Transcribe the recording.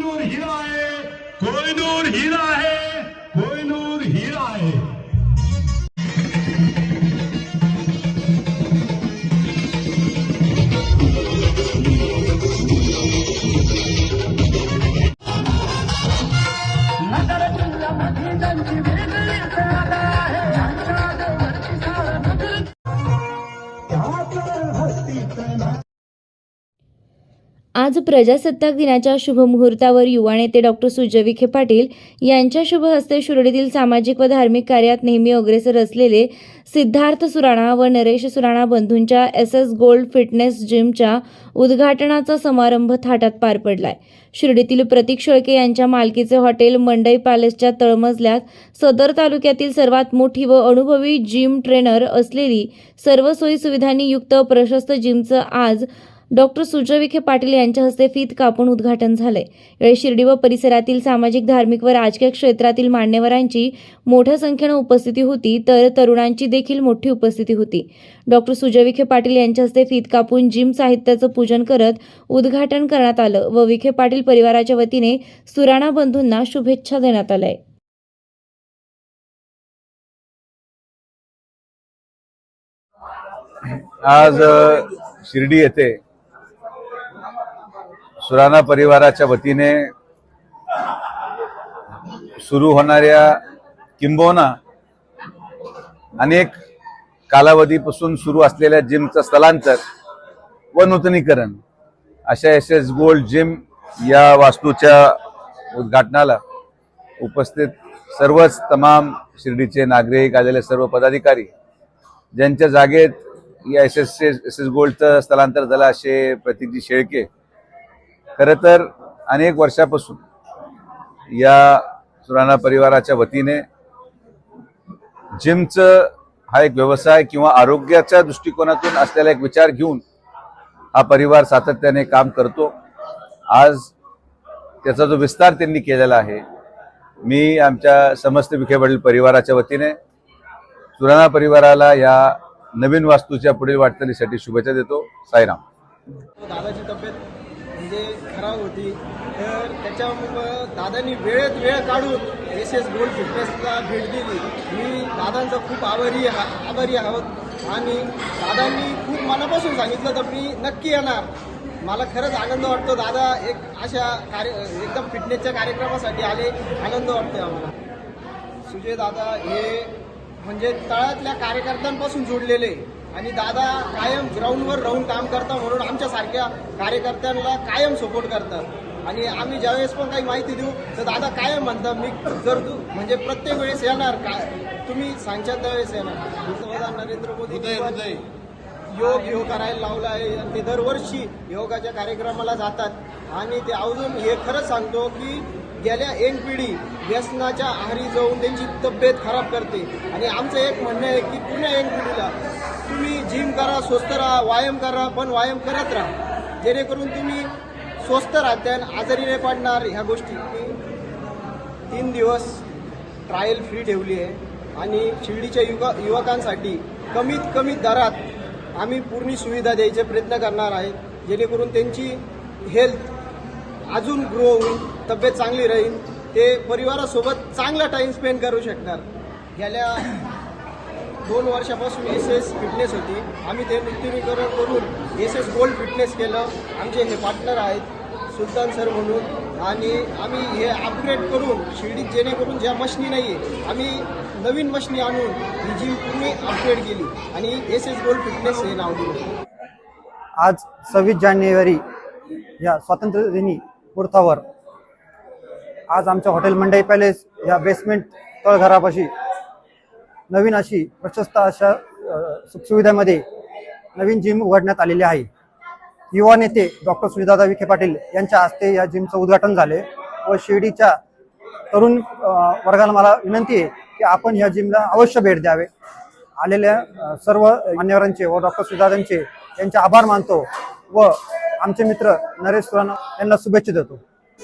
कोई नूर हीरा है कोई नूर हीरा है कोई नूर हीरा है आज प्रजासत्ताक दिनाच्या शुभमुहूर्तावर युवा नेते डॉक्टर सुजय विखे पाटील यांच्या शुभ हस्ते शिर्डीतील सामाजिक व धार्मिक कार्यात नेहमी अग्रेसर असलेले सिद्धार्थ सुराणा व नरेश सुराणा बंधूंच्या एस एस गोल्ड फिटनेस जिमच्या उद्घाटनाचा समारंभ थाटात पार पडलाय. शिर्डीतील प्रतीक शेळके यांच्या मालकीचे हॉटेल मंडई पॅलेसच्या तळमजल्यात सदर तालुक्यातील सर्वात मोठी व अनुभवी जिम ट्रेनर असलेली सर्व सोयी सुविधांनी युक्त प्रशस्त जिमचं आज डॉक्टर सुजय विखे पाटील यांच्या हस्ते फीत कापून उद्घाटन झालंय यावेळी शिर्डी व परिसरातील सामाजिक धार्मिक व राजकीय क्षेत्रातील मान्यवरांची मोठ्या संख्येनं उपस्थिती होती तर तरुणांची देखील मोठी उपस्थिती होती. डॉक्टर सुजय विखे पाटील यांच्या हस्ते फीत कापून जिम साहित्याचं पूजन करत उद्घाटन करण्यात आलं व विखे पाटील परिवाराच्या वतीने सुराणा बंधूंना शुभेच्छा देण्यात आल्या. आज शिर्डी येथे सुराणा परिवाराच्या वतीने सुरू होणाऱ्या किंबोना अनेक कालावधीपासून सुरू असलेल्या जिमचं स्थलांतर व नूतनीकरण अशा एस एस गोल्ड जिम या वास्तूच्या उद्घाटनाला उपस्थित सर्वच तमाम शिर्डीचे नागरिक आलेले सर्व पदाधिकारी ज्यांच्या जागेत या एस एस एस एस गोल्डचं स्थलांतर झालं असे प्रतीकजी शेळके खरं तर अनेक वर्षापासून या सुराणा परिवाराच्या वतीने जिमचं हा एक व्यवसाय किंवा आरोग्याच्या दृष्टिकोनातून असलेला एक विचार घेऊन हा परिवार सातत्याने काम करतो. आज त्याचा जो विस्तार त्यांनी केलेला आहे मी आमच्या समस्त विखे वडील परिवाराच्या वतीने सुराणा परिवाराला या नवीन वास्तूच्या पुढील वाटचालीसाठी शुभेच्छा देतो. साईराम. दादाची तब्येत म्हणजे खराब होती. तर त्याच्यामुळं दादांनी वेळेत वेळ काढून एस एस गोल्ड फिटनेसला भेट दिली. मी दादांचा खूप आभारी हा- आभारी आहोत. आणि दादांनी खूप मनापासून सांगितलं तर मी नक्की येणार. मला खरंच आनंद वाटतो. दादा एक अशा कार्य एकदम फिटनेसच्या कार्यक्रमासाठी आले. आनंद वाटतो आम्हाला. सुजय दादा हे म्हणजे तळातल्या कार्यकर्त्यांपासून जोडलेले. आणि दादा कायम ग्राउंडवर राहून काम करता म्हणून आमच्यासारख्या कार्यकर्त्यांना कायम सपोर्ट करतात. आणि आम्ही ज्यावेळेस पण काही माहिती देऊ तर दादा कायम म्हणतात मी जर तू म्हणजे प्रत्येक वेळेस येणार काय तुम्ही सांगशाल त्यावेळेस येणार. पंतप्रधान नरेंद्र मोदी योग योग करायला लावला आहे. आणि ते दरवर्षी योगाच्या कार्यक्रमाला जातात. आणि ते अजून हे खरंच सांगतो की गेल्या एक पिढी व्यसनाच्या आहारी जाऊन त्यांची तब्येत खराब करते. आणि आमचं एक म्हणणं आहे की पुन्हा एक पिढीला जिम करा स्वस्थ राहा व्यायाम करा पण व्यायाम करत राहा. जेणेकरून तुम्ही स्वस्थ राहता आणि आजारी नाही पडणार. ह्या गोष्टी मी तीन दिवस ट्रायल फ्री ठेवली आहे. आणि शिर्डीच्या युवा युवकांसाठी कमीत कमी दरात आम्ही पूर्ण सुविधा द्यायचे प्रयत्न करणार आहे. जेणेकरून त्यांची हेल्थ अजून ग्रो होईल तब्येत चांगली राहील. ते परिवारासोबत चांगला टाइम स्पेंड करू शकणार. गेल्या दोन वर्षापासून एस एस फिटनेस होती. आम्ही ते नूतनीकरण करून एस एस गोल्ड फिटनेस केलं. आमचे हे पार्टनर आहेत सुलतान सर म्हणून. आणि आम्ही हे अपग्रेड करून शिर्डीत जेणेकरून ज्या मशनी नाही आहे आम्ही नवीन मशनी आणून ही जी पूर्ण अपग्रेड केली. आणि एस एस गोल्ड फिटनेस हे नाव दिलं. आज सव्वीस जानेवारी या स्वातंत्र्यदिनी मुहूर्तावर आज आमच्या हॉटेल मंडई पॅलेस या बेसमेंट तळघरापाशी नवीन अशी प्रशस्त अशा अ, सुखसुविधामध्ये नवीन जिम उघडण्यात आलेली आहे. युवा नेते डॉक्टर सुनीदादा विखे पाटील यांच्या हस्ते या जिमचं उद्घाटन झाले व शिर्डीच्या तरुण वर्गाला मला विनंती आहे की आपण या जिमला अवश्य भेट द्यावे. आलेल्या सर्व मान्यवरांचे व डॉक्टर सुजादांचे यांचे आभार मानतो व आमचे मित्र नरेश सुराणा यांना शुभेच्छा देतो.